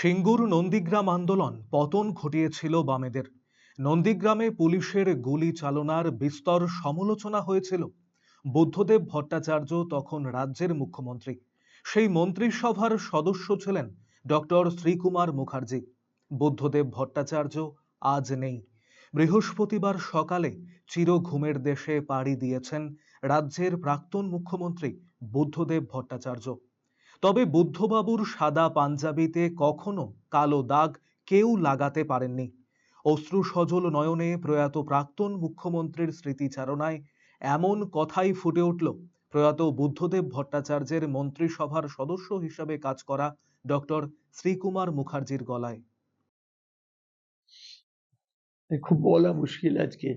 সিঙ্গুর নন্দীগ্রাম আন্দোলন পতন ঘটিয়েছিল বামেদের। নন্দীগ্রামে পুলিশের গুলি চালনার বিস্তর সমালোচনা হয়েছিল। বুদ্ধদেব ভট্টাচার্য তখন রাজ্যের মুখ্যমন্ত্রী। সেই মন্ত্রিসভার সদস্য ছিলেন ডক্টর শ্রীকুমার মুখার্জি। বুদ্ধদেব ভট্টাচার্য আজ নেই। বৃহস্পতিবার সকালে চির ঘুমের দেশে পাড়ি দিয়েছেন রাজ্যের প্রাক্তন মুখ্যমন্ত্রী বুদ্ধদেব ভট্টাচার্য। তবে বুদ্ধবাবুর সাদা পাঞ্জাবিতে কখনো কালো দাগ কেউ লাগাতে পারেননি। অশ্রু সজল নয়নে প্রয়াত প্রাক্তন মুখ্যমন্ত্রীর স্মৃতিচারণায় এমন কথাই ফুটে উঠল, প্রয়াত বুদ্ধদেব ভট্টাচার্যের মন্ত্রিসভার সদস্য হিসাবে কাজ করা ডক্টর শ্রীকুমার মুখার্জির গলায়। খুব বলা মুশকিল আজকে,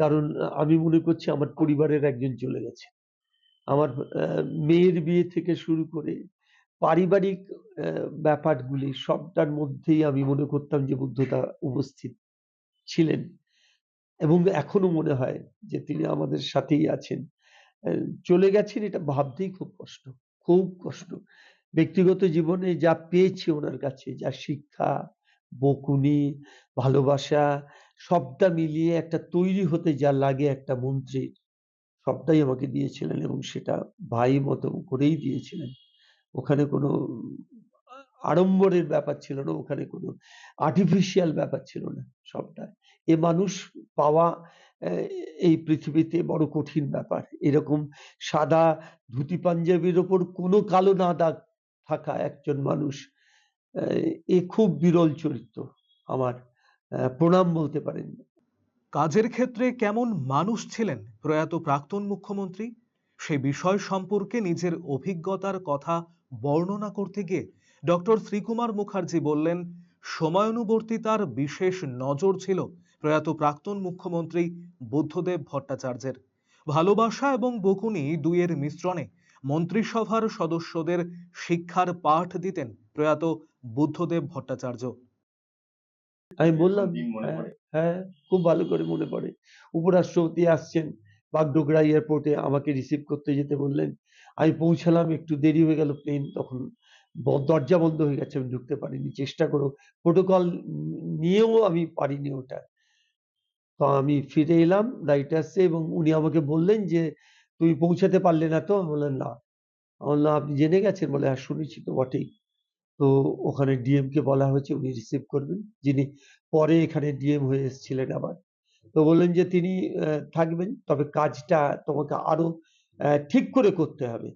কারণ আমি মনে করছি আমার পরিবারের একজন চলে গেছে। আমার মেয়ের বিয়ে থেকে শুরু করে পারিবারিক ব্যাপারগুলি সবটার মধ্যেই আমি মনে করতাম যে বুদ্ধতা উপস্থিত ছিলেন। এবং এখনও মনে হয় যে তিনি আমাদের সাথেই আছেন। চলে গেছেন এটা ভাবতেই খুব কষ্ট খুব কষ্ট। ব্যক্তিগত জীবনে যা পেয়েছি ওনার কাছে, যা শিক্ষা, বকুনি, ভালোবাসা, সবটা মিলিয়ে একটা তৈরি হতে যা লাগে একটা মন্ত্রীর সবটাই আমাকে দিয়েছিলেন এবং সেটা ভাই মতো করেই দিয়েছিলেন। ওখানে কোনো আড়ম্বরের ব্যাপার ছিল না, ওখানে কোনো আর্টিফিশিয়াল ব্যাপার ছিল না সবটা এ মানুষ পাওয়া এই পৃথিবীতে বড় কঠিন ব্যাপার। এরকম সাদা ধুতি পাঞ্জাবির ওপর কোনো কালো না দাগ থাকা একজন মানুষ, এ খুব বিরল চরিত্র আমার প্রণাম বলতে পারেন। কাজের ক্ষেত্রে কেমন মানুষ ছিলেন প্রয়াত প্রাক্তন মুখ্যমন্ত্রী? সে বিষয় সম্পর্কে নিজের অভিজ্ঞতার কথা বর্ণনা করতে গিয়ে ডক্টর শ্রীকুমার মুখার্জি বললেন সময়ানুবর্তিতার বিশেষ নজর ছিল প্রয়াত প্রাক্তন মুখ্যমন্ত্রী বুদ্ধদেব ভট্টাচার্যের। ভালোবাসা এবং বকুনি দুইয়ের মিশ্রণে মন্ত্রিসভার সদস্যদের শিক্ষার পাঠ দিতেন প্রয়াত বুদ্ধদেব ভট্টাচার্য। আমি বললাম হ্যাঁ, হ্যাঁ খুব ভালো করে মনে পড়ে। উপরাষ্ট্রপতি আসছেন বাগডোগরা এয়ারপোর্টে আমাকে রিসিভ করতে যেতে বললেন। আমি পৌঁছালাম একটু দেরি হয়ে গেল প্লেন তখন দরজা বন্ধ হয়ে গেছে আমি ঢুকতে পারিনি। চেষ্টা করো প্রোটোকল নিয়েও আমি পারিনি ওটা। তো আমি ফিরে এলাম রাইটার্সে এবং উনি আমাকে বললেন যে তুমি পৌঁছাতে পারলে না তো? আমি বললাম না। বললাম আপনি জেনে গেছেন? বলে হ্যাঁ শুনেছি তো বটেই। তো ওখানে ডিএম কে বলা হয়েছে, উনি রিসিভ করবেন। যিনি পরে এখানে ডিএম হয়ে এসেছিলেন আবার। তো বললেন যে, তিনি থাকবেন, তবে কাজটা তোমাকে আরও ঠিক করে করতে হবে।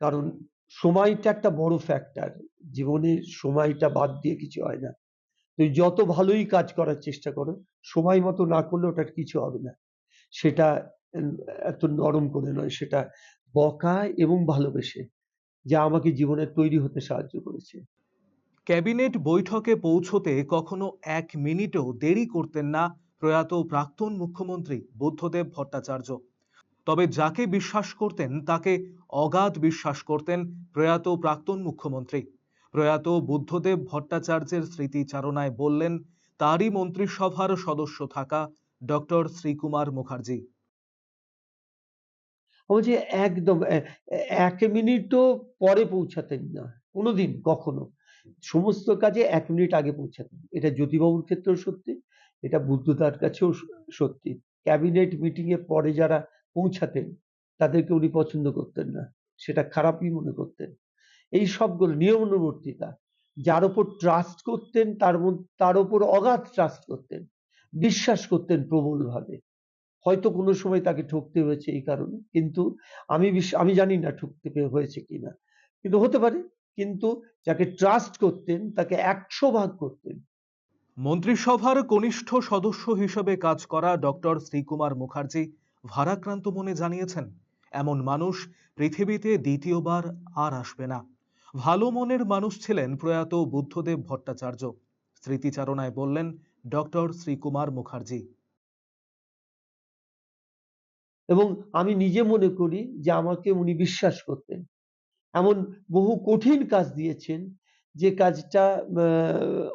কারণ সময়টা একটা বড় ফ্যাক্টর জীবনে সময়টা বাদ দিয়ে কিছু হয় না। তুমি যত ভালোই কাজ করার চেষ্টা করো, সময় মতো না করলে ওটার কিছু হবে না। সেটা এত নরম করে নয়, সেটা বকা এবং ভালোবেসে, যা আমাকে জীবনে তৈরি হতে সাহায্য করেছে। ক্যাবিনেট বৈঠকে পৌঁছতে কখনো এক মিনিটও দেরি করতেন না প্রয়াত প্রাক্তন মুখ্যমন্ত্রী বুদ্ধদেব ভট্টাচার্য। তবে যাকে বিশ্বাস করতেন, তাকে অগাধ বিশ্বাস করতেন প্রয়াত প্রাক্তন মুখ্যমন্ত্রী। প্রয়াত বুদ্ধদেব ভট্টাচার্যের স্মৃতিচারণায় বললেন, তারই মন্ত্রিসভার সদস্য থাকা ডক্টর শ্রীকুমার মুখার্জি। বলছি একদম এক মিনিটও পরে পৌঁছাতেন না, কোনোদিন, কখনো। সমস্ত কাজে এক মিনিট আগে পৌঁছাতেন এটা জ্যোতিবাবুর ক্ষেত্রেও সত্যি, এটা বুদ্ধদার কাছেও সত্যি। ক্যাবিনেট মিটিং এর পরে যারা পৌঁছাতেন, তাদেরকে উনি পছন্দ করতেন না। সেটা খারাপই মনে করতেন। এই সবগুলো নিয়মানুবর্তিতা, যার উপর ট্রাস্ট করতেন, তার তার উপর অগাধ ট্রাস্ট করতেন, বিশ্বাস করতেন প্রবলভাবে। হয়তো কোনো সময় তাকে ঠকতে হয়েছে এই কারণে, কিন্তু আমি আমি জানি না ঠকতে হয়েছে কিনা। কিন্তু হতে পারে কিন্তু যাকে ট্রাস্ট করতেন তাকে একশো ভাগ করতেন। মন্ত্রিসভার কনিষ্ঠ সদস্য হিসেবে কাজ করা ডক্টর শ্রীকুমার মুখার্জি ভারাক্রান্ত মনে জানিয়েছেন এমন মানুষ পৃথিবীতে দ্বিতীয়বার আর আসবে না। ভালো মনের মানুষ ছিলেন প্রয়াত বুদ্ধদেব ভট্টাচার্য। স্মৃতিচারণায় বললেন ডক্টর শ্রীকুমার মুখার্জি। এবং আমি নিজে মনে করি যে আমাকে উনি বিশ্বাস করতেন। এমন বহু কঠিন কাজ দিয়েছেন যে কাজটা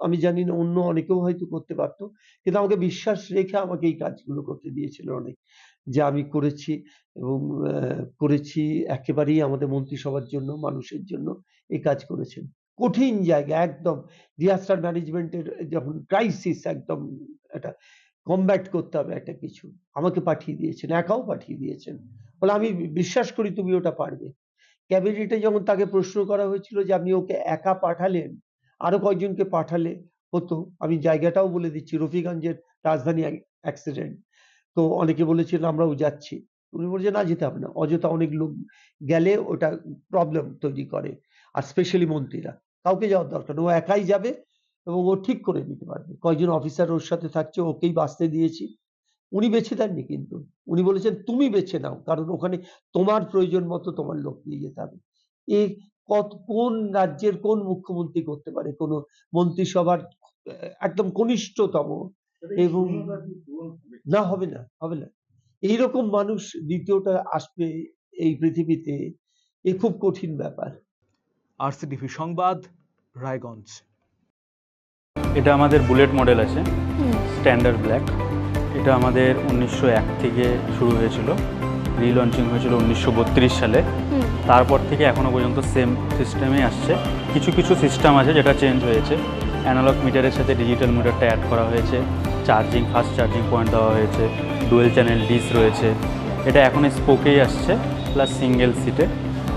আমি জানি না অন্য অনেকেও হয়তো করতে পারতো, কিন্তু আমাকে বিশ্বাস রেখে আমাকে এই কাজগুলো করতে দিয়েছিল অনেক, যে আমি করেছি এবং করেছি একেবারেই আমাদের মন্ত্রিসভার জন্য, মানুষের জন্য এই কাজ করেছেন। কঠিন জায়গা, একদম ডিজাস্টার ম্যানেজমেন্টের যখন ক্রাইসিস একদম একটা কমব্যাট করতে হবে একটা কিছু, আমাকে পাঠিয়ে দিয়েছেন, একাও পাঠিয়ে দিয়েছেন। বলে আমি বিশ্বাস করি তুমি ওটা পারবে। ক্যাবিনেটে যখন তাকে প্রশ্ন করা হয়েছিল যে, আপনি ওকে একা পাঠালেন? আরও কয়েকজনকে পাঠালে হতো। আমি জায়গাটাও বলে দিচ্ছি রফিগঞ্জের রাজধানী অ্যাক্সিডেন্ট তো অনেকে বলেছেন, আমরাও যাচ্ছি। উনি বলছে না যেতে হবে না। অযথা অনেক লোক গেলে ওটা প্রবলেম তৈরি করে, আর স্পেশালি মন্ত্রীরা। কাউকে যাওয়ার দরকার ও একাই যাবে এবং ও ঠিক করে নিতে পারবে। কয়েকজন অফিসার ওর সাথে থাকছে, ওকেই বাঁচতে দিয়েছি। উনি বেছে দেননি কিন্তু। উনি বলেছেন তুমি বেছে নাও কারণ ওখানে তোমার প্রয়োজন মতো তোমার লোক নিয়ে যেতে হবে। এ কত কোন রাজ্যের কোন মুখ্যমন্ত্রী করতে পারে? কোন মন্ত্রিসভার একদম কনিষ্ঠতম এবং না হবে না হবে না। এইরকম মানুষ দ্বিতীয়টা আসবে এই পৃথিবীতে এ খুব কঠিন ব্যাপার। আরসিটিভি সংবাদ রায়গঞ্জ। এটা আমাদের বুলেট মডেল আছে স্ট্যান্ডার্ড ব্ল্যাক। এটা আমাদের উনিশশো এক থেকে শুরু হয়েছিল। রিলঞ্চিং হয়েছিল উনিশশো বত্রিশ সালে। তারপর থেকে এখনও পর্যন্ত সেম সিস্টেমে আসছে। কিছু কিছু সিস্টেম আছে যেটা চেঞ্জ হয়েছে। অ্যানালগ মিটারের সাথে ডিজিটাল মিটারটা অ্যাড করা হয়েছে। চার্জিং ফাস্ট চার্জিং পয়েন্ট দেওয়া হয়েছে। ডুয়েল চ্যানেল ডিস রয়েছে। এটা এখন স্পোকেই আসছে প্লাস সিঙ্গেল সিটে